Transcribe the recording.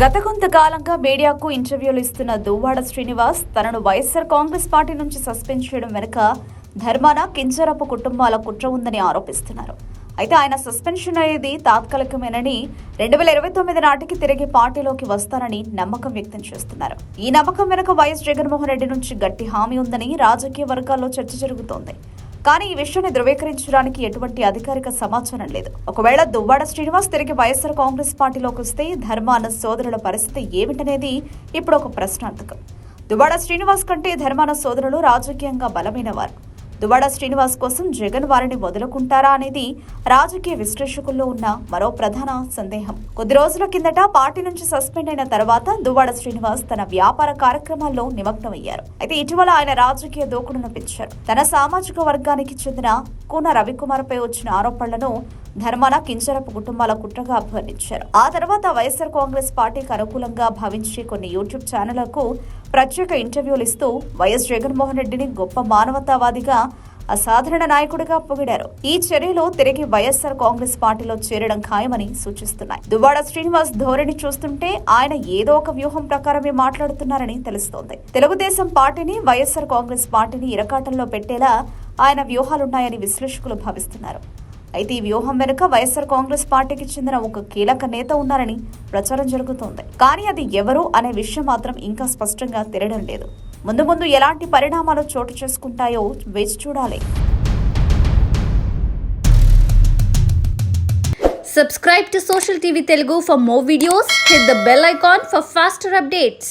గత కొంతకాలంగా మీడియాకు ఇంటర్వ్యూలు ఇస్తున్న దువ్వాడ శ్రీనివాస్ తనను వైఎస్ఆర్ కాంగ్రెస్ పార్టీ నుంచి సస్పెండ్ చేయడం వెనుక ధర్మాన కించరపు కుటుంబాల కుట్ర ఉందని ఆరోపిస్తున్నారు. అయితే ఆయన సస్పెన్షన్ అనేది తాత్కాలికమేనని రెండు వేల ఇరవై తొమ్మిది నాటికి తిరిగి పార్టీలోకి వస్తారని నమ్మకం వ్యక్తం చేస్తున్నారు. ఈ నమ్మకం వెనుక వైఎస్ జగన్మోహన్ రెడ్డి నుంచి గట్టి హామీ ఉందని రాజకీయ వర్గాల్లో చర్చ జరుగుతోంది. కానీ ఈ విషయాన్ని ధృవీకరించడానికి ఎటువంటి అధికారిక సమాచారం లేదు. ఒకవేళ దువ్వాడ శ్రీనివాస్ తిరిగి వైఎస్ఆర్ కాంగ్రెస్ పార్టీలోకి వస్తే ధర్మాన సోదరుల పరిస్థితి ఏమిటనేది ఇప్పుడు ఒక ప్రశ్నార్థకం. దువ్వాడ శ్రీనివాస్ కంటే ధర్మాన సోదరులు రాజకీయంగా బలమైన వారు. దువాడ శ్రీనివాస్ కోసం జగన్ వారిని వదులుకుంటారా అనేది రాజకీయ విశ్లేషకుల్లో ఉన్న మరో ప్రధాన సందేహం. కొద్ది రోజుల కిందట పార్టీ నుంచి సస్పెండ్ అయిన తర్వాత దువ్వాడ శ్రీనివాస్ తన వ్యాపార కార్యక్రమాల్లో నిమగ్నమయ్యారు. అయితే ఇటీవల ఆయన రాజకీయ దూకుడును పెంచారు. తన సామాజిక వర్గానికి చెందిన కూన రవికుమార్ పై వచ్చిన ఆరోపణలను ధర్మాన కించరపు కుటుంబాల కుట్రగా అభివర్ణించారు. ఆ తర్వాత వైఎస్ఆర్ కాంగ్రెస్ పార్టీకి అనుకూలంగా భావించి కొన్ని యూట్యూబ్ ఛానళ్ళకు ప్రత్యేక ఇంటర్వ్యూలు ఇస్తూ వైఎస్ జగన్మోహన్ రెడ్డిని గొప్ప మానవతావాదిగా అసాధారణ నాయకుడిగా పొగిడారు. ఈ చర్యలు తిరిగి వైఎస్ఆర్ కాంగ్రెస్ పార్టీలో చేరడం ఖాయమని సూచిస్తున్నాయి. దువ్వాడ శ్రీనివాస్ ధోరణి చూస్తుంటే ఆయన ఏదో ఒక వ్యూహం ప్రకారమే మాట్లాడుతున్నారని తెలుస్తోంది. తెలుగుదేశం పార్టీని వైఎస్ఆర్ కాంగ్రెస్ పార్టీని ఇరకాటంలో పెట్టేలా ఆయన వ్యూహాలున్నాయని విశ్లేషకులు భావిస్తున్నారు. అయితే ఈ వ్యూహం వెనుక వైఎస్ఆర్ కాంగ్రెస్ పార్టీకి చెందిన ఒక కీలక నేత ఉన్నారని ప్రచారం జరుగుతోంది కానీ అది ఎవరు అనే విషయం మాత్రం ఇంకా స్పష్టంగా తెలియడం లేదు ముందు ముందు ఎలాంటి పరిణామాలు చోటు చేసుకుంటాయో వేచి చూడాలి Subscribe to Social TV Telugu for more videos. Hit the bell icon for faster updates.